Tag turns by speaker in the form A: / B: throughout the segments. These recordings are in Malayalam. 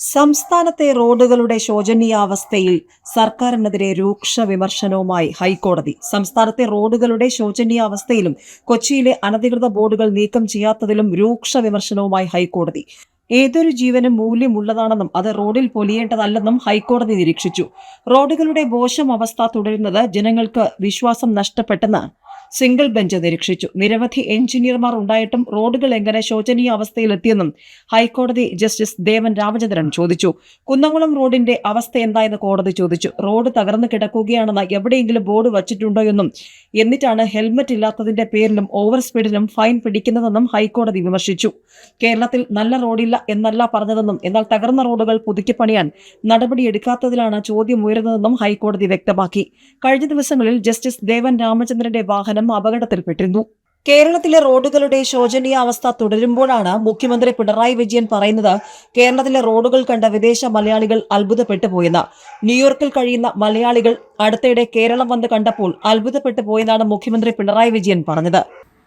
A: സംസ്ഥാനത്തെ റോഡുകളുടെ ശോചനീയാവസ്ഥയിൽ സർക്കാരിനെതിരെ രൂക്ഷ വിമർശനവുമായി ഹൈക്കോടതി. സംസ്ഥാനത്തെ റോഡുകളുടെ ശോചനീയാവസ്ഥയിലും കൊച്ചിയിലെ അനധികൃത ബോർഡുകൾ നീക്കം ചെയ്യാത്തതിലും രൂക്ഷ വിമർശനവുമായി ഹൈക്കോടതി. ഏതൊരു ജീവനും മൂല്യമുള്ളതാണെന്നും അത് റോഡിൽ പൊലിയേണ്ടതല്ലെന്നും ഹൈക്കോടതി നിരീക്ഷിച്ചു. റോഡുകളുടെ മോശം അവസ്ഥ തുടരുന്നത് ജനങ്ങൾക്ക് വിശ്വാസം നഷ്ടപ്പെട്ടെന്ന് സിംഗിൾ ബെഞ്ച് നിരീക്ഷിച്ചു. നിരവധി എഞ്ചിനീയർമാർ ഉണ്ടായിട്ടും റോഡുകൾ എങ്ങനെ ശോചനീയ അവസ്ഥയിലെത്തിയെന്നും ഹൈക്കോടതി ജസ്റ്റിസ് ദേവൻ രാമചന്ദ്രൻ ചോദിച്ചു. കുന്നംകുളം റോഡിന്റെ അവസ്ഥ എന്തായെന്ന് കോടതി ചോദിച്ചു. റോഡ് തകർന്നു കിടക്കുകയാണെന്ന് എവിടെയെങ്കിലും ബോർഡ് വച്ചിട്ടുണ്ടോ എന്നും എന്നിട്ടാണ് ഹെൽമറ്റ് ഇല്ലാത്തതിന്റെ പേരിലും ഓവർ സ്പീഡിലും ഫൈൻ പിടിക്കുന്നതെന്നും ഹൈക്കോടതി വിമർശിച്ചു. കേരളത്തിൽ നല്ല റോഡില്ല എന്നല്ല പറഞ്ഞതെന്നും എന്നാൽ തകർന്ന റോഡുകൾ പുതുക്കി പണിയാൻ നടപടിയെടുക്കാത്തതിലാണ് ചോദ്യം ഉയരുന്നതെന്നും ഹൈക്കോടതി വ്യക്തമാക്കി. കഴിഞ്ഞ ദിവസങ്ങളിൽ ജസ്റ്റിസ് ദേവൻ രാമചന്ദ്രന്റെ വാഹനം അപകടത്തിൽപ്പെട്ടിരുന്നു. കേരളത്തിലെ റോഡുകളുടെ ശോചനീയ അവസ്ഥ തുടരുമ്പോഴാണ് മുഖ്യമന്ത്രി പിണറായി വിജയൻ പറയുന്നത് കേരളത്തിലെ റോഡുകൾ കണ്ട വിദേശ മലയാളികൾ അത്ഭുതപ്പെട്ടു പോയെന്ന് ന്യൂയോർക്കിൽ കഴിയുന്ന മലയാളികൾ അടുത്തിടെ കേരളം വന്ന് കണ്ടപ്പോൾ അത്ഭുതപ്പെട്ടു പോയെന്നാണ് മുഖ്യമന്ത്രി പിണറായി വിജയൻ പറഞ്ഞത്.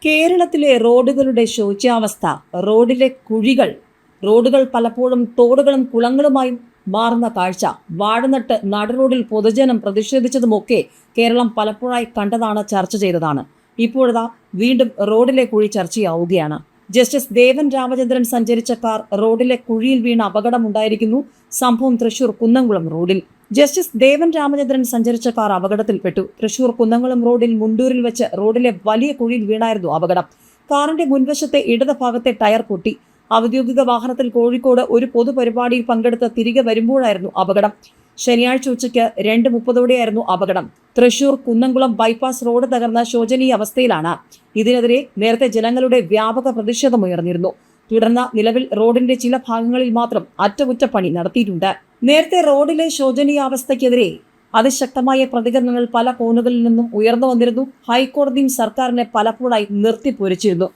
A: കേരളത്തിലെ റോഡുകളുടെ ശോച്യാവസ്ഥ റോഡിലെ കുഴികൾ റോഡുകൾ പലപ്പോഴും തോടുകളും കുളങ്ങളുമായും മാറുന്ന കാഴ്ച. വാഴനട്ട് നടുറോഡിൽ പൊതുജനം പ്രതിഷേധിച്ചതുമൊക്കെ കേരളം പലപ്പോഴായി കണ്ടതാണ് ചർച്ച ചെയ്തതാണ്. ഇപ്പോഴതാ വീണ്ടും റോഡിലെ കുഴി ചർച്ചയാവുകയാണ്. ജസ്റ്റിസ് ദേവൻ രാമചന്ദ്രൻ സഞ്ചരിച്ച കാർ റോഡിലെ കുഴിയിൽ വീണ അപകടമുണ്ടായിരിക്കുന്നു. സംഭവം തൃശൂർ കുന്നംകുളം റോഡിൽ. ജസ്റ്റിസ് ദേവൻ രാമചന്ദ്രൻ സഞ്ചരിച്ച കാർ അപകടത്തിൽപ്പെട്ടു. തൃശൂർ കുന്നംകുളം റോഡിൽ മുണ്ടൂരിൽ വെച്ച് റോഡിലെ വലിയ കുഴിയിൽ വീണായിരുന്നു അപകടം. കാറിന്റെ മുൻവശത്തെ ഇടത് ഭാഗത്തെ ടയർ പൊട്ടി. ഔദ്യോഗിക വാഹനത്തിൽ കോഴിക്കോട് ഒരു പൊതുപരിപാടിയിൽ പങ്കെടുത്ത് തിരികെ വരുമ്പോഴായിരുന്നു അപകടം. ശനിയാഴ്ച ഉച്ചയ്ക്ക് രണ്ട് മുപ്പതോടെയായിരുന്നു അപകടം. തൃശൂർ കുന്നംകുളം ബൈപ്പാസ് റോഡ് തകർന്ന ശോചനീയ അവസ്ഥയിലാണ്. ഇതിനെതിരെ നേരത്തെ ജനങ്ങളുടെ വ്യാപക പ്രതിഷേധമുയർന്നിരുന്നു തുടർന്ന് നിലവിൽ റോഡിന്റെ ചില ഭാഗങ്ങളിൽ മാത്രം അറ്റകുറ്റപ്പണി നടത്തിയിട്ടുണ്ട്. നേരത്തെ റോഡിലെ ശോചനീയാവസ്ഥയ്ക്കെതിരെ അതിശക്തമായ പ്രതികരണങ്ങൾ പല കോണുകളിൽ നിന്നും ഉയർന്നു വന്നിരുന്നു. ഹൈക്കോടതിയും സർക്കാരിനെ പലപ്പോഴായി നിർത്തിപ്പൊരിച്ചിരുന്നു.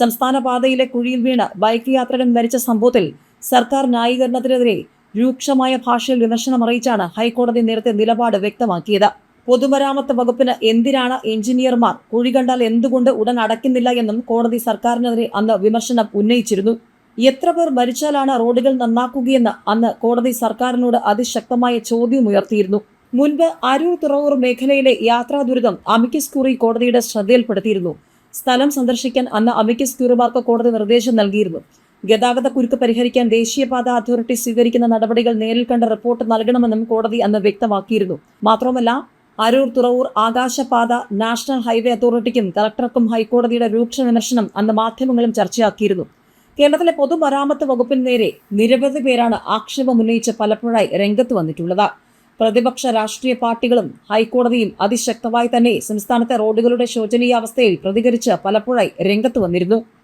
A: സംസ്ഥാന പാതയിലെ കുഴിയിൽ വീണ് ബൈക്ക് യാത്രകൻ മരിച്ച സംഭവത്തിൽ സർക്കാർ ന്യായീകരണത്തിനെതിരെ രൂക്ഷമായ ഭാഷയിൽ വിമർശനം അറിയിച്ചാണ് ഹൈക്കോടതി നേരത്തെ നിലപാട് വ്യക്തമാക്കിയത്. പൊതുമരാമത്ത് വകുപ്പിന് എന്തിനാണ് എഞ്ചിനീയർമാർ കുഴി കണ്ടാൽ എന്തുകൊണ്ട് ഉടൻ അടയ്ക്കുന്നില്ല എന്നും കോടതി സർക്കാരിനെതിരെ അന്ന് വിമർശനം ഉന്നയിച്ചിരുന്നു. എത്ര പേർ മരിച്ചാലാണ് റോഡുകൾ നന്നാക്കുകയെന്ന് അന്ന് കോടതി സർക്കാരിനോട് അതിശക്തമായ ചോദ്യം ഉയർത്തിയിരുന്നു. മുൻപ് അരൂർ തുറവൂർ മേഖലയിലെ യാത്രാ ദുരിതം അമിക്കസ് കുറി കോടതിയുടെ ശ്രദ്ധയിൽപ്പെടുത്തിയിരുന്നു. സ്ഥലം സന്ദർശിക്കാൻ അന്ന് അമിക്കസ് ക്യൂറുമാർക്ക് കോടതി നിർദ്ദേശം നൽകിയിരുന്നു. ഗതാഗത കുരുക്ക് പരിഹരിക്കാൻ ദേശീയപാത അതോറിറ്റി സ്വീകരിക്കുന്ന നടപടികൾ നേരിൽ കണ്ട റിപ്പോർട്ട് നൽകണമെന്നും കോടതി അന്ന് വ്യക്തമാക്കിയിരുന്നു. മാത്രമല്ല അരൂർ തുറവൂർ ആകാശപാത നാഷണൽ ഹൈവേ അതോറിറ്റിക്കും കളക്ടർക്കും ഹൈക്കോടതിയുടെ രൂക്ഷ വിമർശനം അന്ന് മാധ്യമങ്ങളും ചർച്ചയാക്കിയിരുന്നു. കേരളത്തിലെ പൊതുമരാമത്ത് വകുപ്പിന് നേരെ നിരവധി പേരാണ് ആക്ഷേപമുന്നയിച്ച് പലപ്പോഴായി രംഗത്ത് വന്നിട്ടുള്ളത്. പ്രതിപക്ഷ രാഷ്ട്രീയ പാർട്ടികളും ഹൈക്കോടതിയും അതിശക്തമായി തന്നെ സംസ്ഥാനത്തെ റോഡുകളുടെ ശോചനീയാവസ്ഥയിൽ പ്രതികരിച്ച് പലപ്പോഴായി രംഗത്ത് വന്നിരുന്നു.